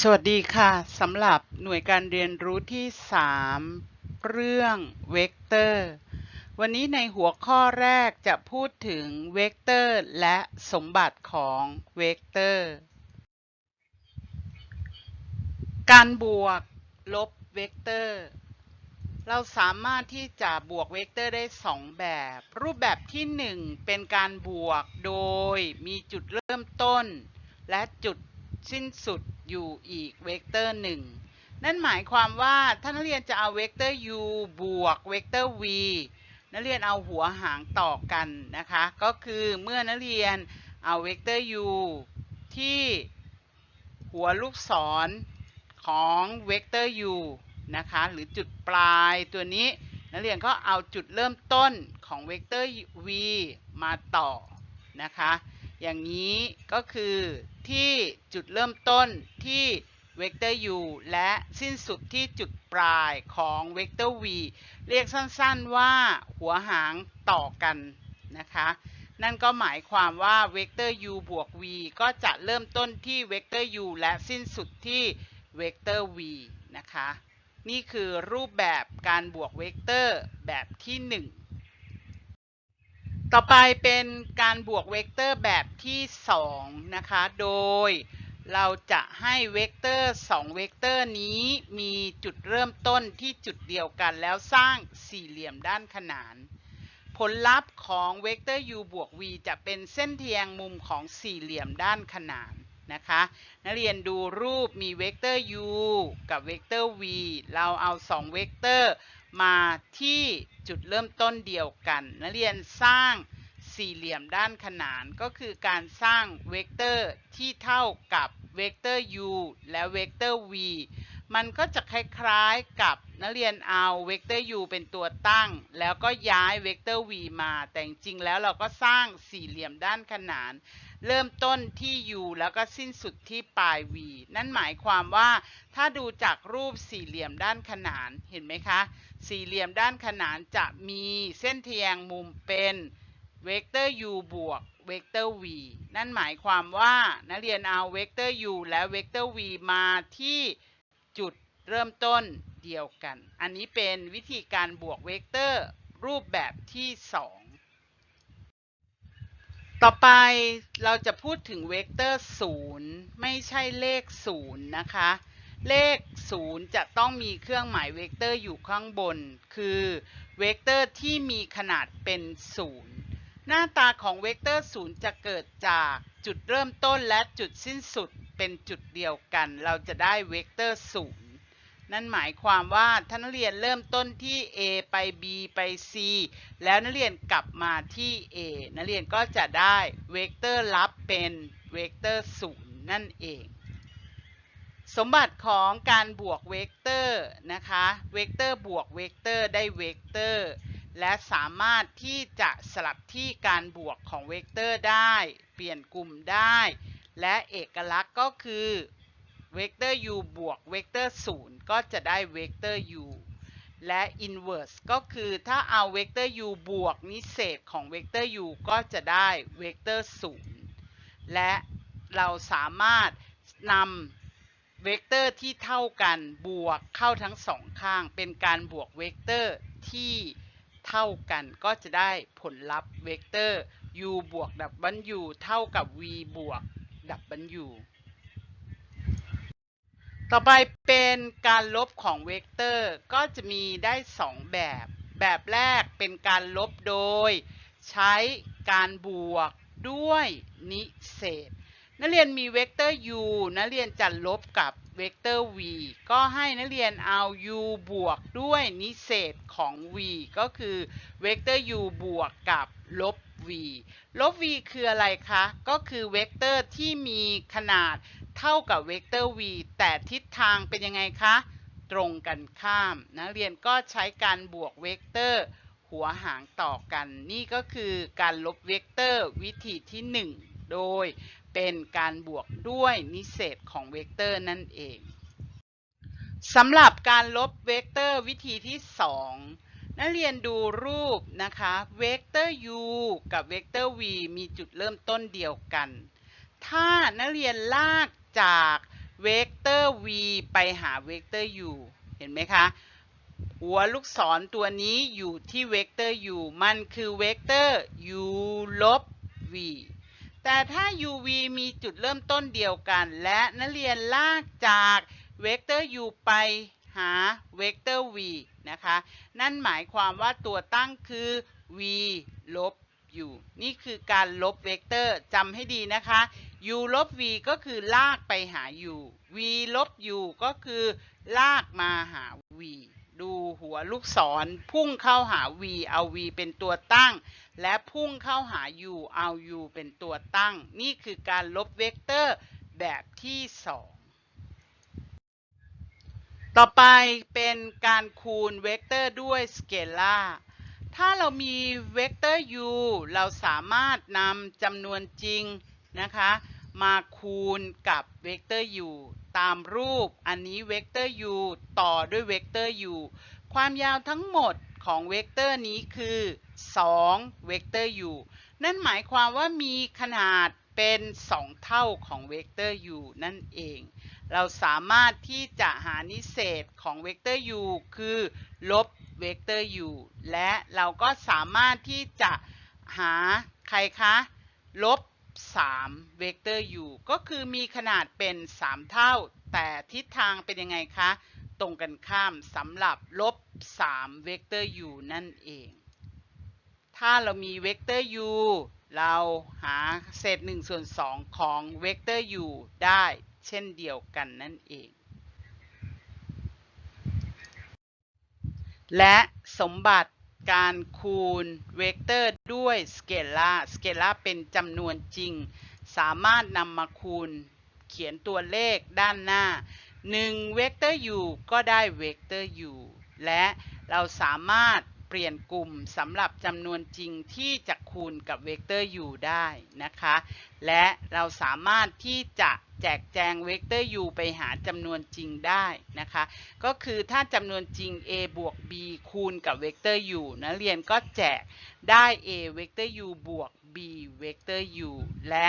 สวัสดีค่ะสำหรับหน่วยการเรียนรู้ที่ 3 เรื่องเวกเตอร์ วันนี้ในหัวข้อแรกจะพูดถึงเวกเตอร์และสมบัติของเวกเตอร์ การบวกลบเวกเตอร์ เราสามารถที่จะบวกเวกเตอร์ได้ 2 แบบ รูปแบบที่ 1 เป็นการบวกโดยมีจุดเริ่มต้น และจุดสิ้นสุด อยู่อีกเวกเตอร์หนึ่งนั่นหมายความว่าถ้านักเรียนจะเอาเวกเตอร์ u บวกเวกเตอร์ v นักเรียนเอาหัวหางต่อกันนะคะ ก็คือเมื่อนักเรียนเอาเวกเตอร์ u ที่หัวลูกศรของเวกเตอร์ u นะคะหรือจุดปลายตัวนี้ นักเรียนก็เอาจุดเริ่มต้นของเวกเตอร์ v มาต่อนะคะ อย่างนี้ก็คือที่จุดเริ่มต้นที่เวกเตอร์ u และสิ้นสุดที่จุดปลายของเวกเตอร์ v เรียกสั้นๆว่าหัวหางต่อกันนะคะ นั่นก็หมายความว่าเวกเตอร์ u บวก v ก็จะเริ่มต้นที่เวกเตอร์ u และสิ้นสุดที่เวกเตอร์ v นะคะ นี่คือรูปแบบการบวกเวกเตอร์แบบที่ 1 ต่อไปเป็นการบวกเวกเตอร์แบบที่ 2 นะคะ โดยเราจะให้เวกเตอร์ 2 เวกเตอร์นี้มีจุดเริ่มต้นที่จุดเดียวกันแล้วสร้างสี่เหลี่ยมด้านขนาน ผลลัพธ์ของเวกเตอร์ u บวก v จะเป็นเส้นเทียงมุมของสี่เหลี่ยมด้านขนานนะคะ นักเรียนดูรูปมีเวกเตอร์ u กับเวกเตอร์ v เราเอา 2 เวกเตอร์ มาที่จุดเริ่มต้นเดียวกันนักเรียนสร้างสี่เหลี่ยมด้านขนานก็คือการสร้างเวกเตอร์ที่เท่ากับเวกเตอร์ u และเวกเตอร์ v มันก็จะคล้ายๆกับนักเรียนเอาเวกเตอร์ u เป็นตัวตั้ง แล้วก็ย้ายเวกเตอร์ v มา แต่จริงแล้วเราก็สร้างสี่เหลี่ยมด้านขนาน เริ่มต้นที่ u แล้วก็สิ้นสุดที่ปลาย v นั่นหมายความว่าถ้าดูจากรูปสี่เหลี่ยมด้านขนานเห็นไหมคะ สี่เหลี่ยมด้านขนานจะมีเส้นทียงมุมเป็นเวกเตอร์ u บวกเวกเตอร์ v นั่นหมายความว่านักเรียนเอาเวกเตอร์ u และเวกเตอร์ v มาที่จุดเริ่มต้นเดียวกัน อันนี้เป็นวิธีการบวกเวกเตอร์รูปแบบที่ 2 ต่อไปเราจะพูดถึงเวกเตอร์ 0 ไม่ใช่เลข 0 นะคะ เลข 0 จะต้องมีเครื่องหมายเวกเตอร์อยู่ข้างบน คือเวกเตอร์ที่มีขนาดเป็น 0 หน้าตาของเวกเตอร์ 0 จะเกิดจากจุดเริ่มต้นและจุดสิ้นสุดเป็นจุดเดียวกัน เราจะได้เวกเตอร์ 0 นั่นหมายความว่าถ้านักเรียนเริ่มต้นที่ A ไป B ไป C แล้วนักเรียนกลับมาที่ A นักเรียนก็จะได้เวกเตอร์ลับเป็นเวกเตอร์ 0 นั่นเอง สมบัติของการบวกเวกเตอร์นะคะเวกเตอร์บวกเวกเตอร์ได้เวกเตอร์และสามารถที่จะสลับที่การบวกของเวกเตอร์ได้ เปลี่ยนกลุ่มได้ และเอกลักษณ์ก็คือเวกเตอร์ u บวกเวกเตอร์ 0 ก็จะได้เวกเตอร์ u และ inverse ก็คือถ้าเอาเวกเตอร์ u บวกนิเศษของเวกเตอร์ u ก็จะได้เวกเตอร์ 0 และเราสามารถนำ เวกเตอร์ที่เท่ากันบวกเข้าทั้งสองข้าง เป็นการบวกเวกเตอร์ที่เท่ากันก็จะได้ผลลัพธ์เวกเตอร์ u บวก w เท่ากับ v บวก w ต่อไปเป็นการลบของเวกเตอร์ก็จะมีได้ 2 แบบ แบบแรกเป็นการลบโดย ใช้การบวกด้วยนิเศษ นักเรียนมีเวกเตอร์ u นักเรียนจะลบกับเวกเตอร์ v ก็ให้นักเรียนเอา u บวกด้วยนิเศษของ v ก็คือเวกเตอร์ u บวกกับลบ v ลบ v คืออะไรคะ ก็คือเวกเตอร์ที่มีขนาดเท่ากับเวกเตอร์ v แต่ทิศทางเป็นยังไงคะ ตรงกันข้าม นักเรียนก็ใช้การบวกเวกเตอร์หัวหางต่อกัน นี่ก็คือการลบเวกเตอร์วิธีที่ 1 โดย เป็นการบวกด้วยนิเศษของเวกเตอร์นั่นเองสำหรับการลบเวกเตอร์วิธีที่ 2 นักเรียนดูรูปนะคะเวกเตอร์ u กับเวกเตอร์ v มีจุดเริ่มต้นเดียวกัน ถ้านักเรียนลากจากเวกเตอร์ v ไปหาเวกเตอร์ u เห็นไหมคะ หัวลูกศรตัวนี้อยู่ที่เวกเตอร์ u มันคือเวกเตอร์ u ลบ v แต่ถ้า uv มีจุดเริ่มต้นเดียวกัน และนักเรียนลากจากเวกเตอร์ u ไปหาเวกเตอร์ v นะคะ นั่นหมายความว่าตัวตั้งคือ v ลบ u นี่คือการลบเวกเตอร์จำให้ดีนะคะ u ลบ v ก็คือลากไปหา u v ลบ u ก็คือลากมาหา v ดู หัวลูกศร พุ่งเข้าหา v เอา v เป็นตัวตั้ง และพุ่งเข้าหา u เอา u เป็นตัวตั้ง นี่คือการลบเวกเตอร์แบบที่ 2 ต่อไปเป็นการคูณเวกเตอร์ด้วยสเกลาร์ถ้าเรามีเวกเตอร์ u เราสามารถนำจำนวนจริงนะคะ มาคูณกับเวกเตอร์ u ตามรูป อันนี้เวกเตอร์ u ต่อด้วยเวกเตอร์ u ความยาวทั้งหมดของเวกเตอร์นี้คือ 2 เวกเตอร์ u นั่นหมายความว่ามีขนาดเป็น 2 เท่าของเวกเตอร์ u นั่นเอง เราสามารถที่จะหานิเศษของเวกเตอร์ u คือ ลบเวกเตอร์ u และเราก็สามารถที่จะหาใครคะ ลบ 3 เวกเตอร์ u ก็คือมีขนาดเป็น 3 เท่า แต่ทิศทางเป็นยังไงคะ ตรงกันข้ามสำหรับลบ 3 เวกเตอร์ u นั่นเอง ถ้าเรามีเวกเตอร์ u เราหาเศษ1ส่วน2ของเวกเตอร์ u ได้เช่นเดียวกันนั่นเอง และสมบัติ การคูณเวกเตอร์ด้วยสเกลาสเกลาเป็นจำนวนจริง สามารถนำมาคูณเขียนตัวเลขด้านหน้า 1 เวกเตอร์ u ก็ได้เวกเตอร์ u และเราสามารถ ปลี่ยนกลุ่มสำหรับจำนวนจริงที่จะคูณกับเวกเตอร์ u ได้นะคะ และเราสามารถที่จะแจกแจงเวกเตอร์ u ไปหาจำนวนจริงได้นะคะ ก็คือถ้าจำนวนจริง a บวก b คูณกับเวกเตอร์ u นักเรียนก็แจกได้ a เวกเตอร์ u บวก b เวกเตอร์ u และ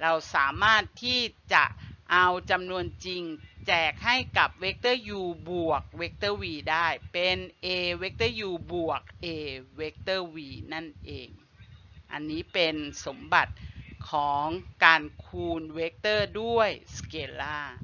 เราสามารถที่จะเอาจำนวนจริง แจกให้กับเวกเตอร์ u บวกเวกเตอร์ v ได้เป็น a เวกเตอร์ u บวก a เวกเตอร์ v นั่นเอง อันนี้เป็นสมบัติของการคูณเวกเตอร์ด้วยสเกลาร์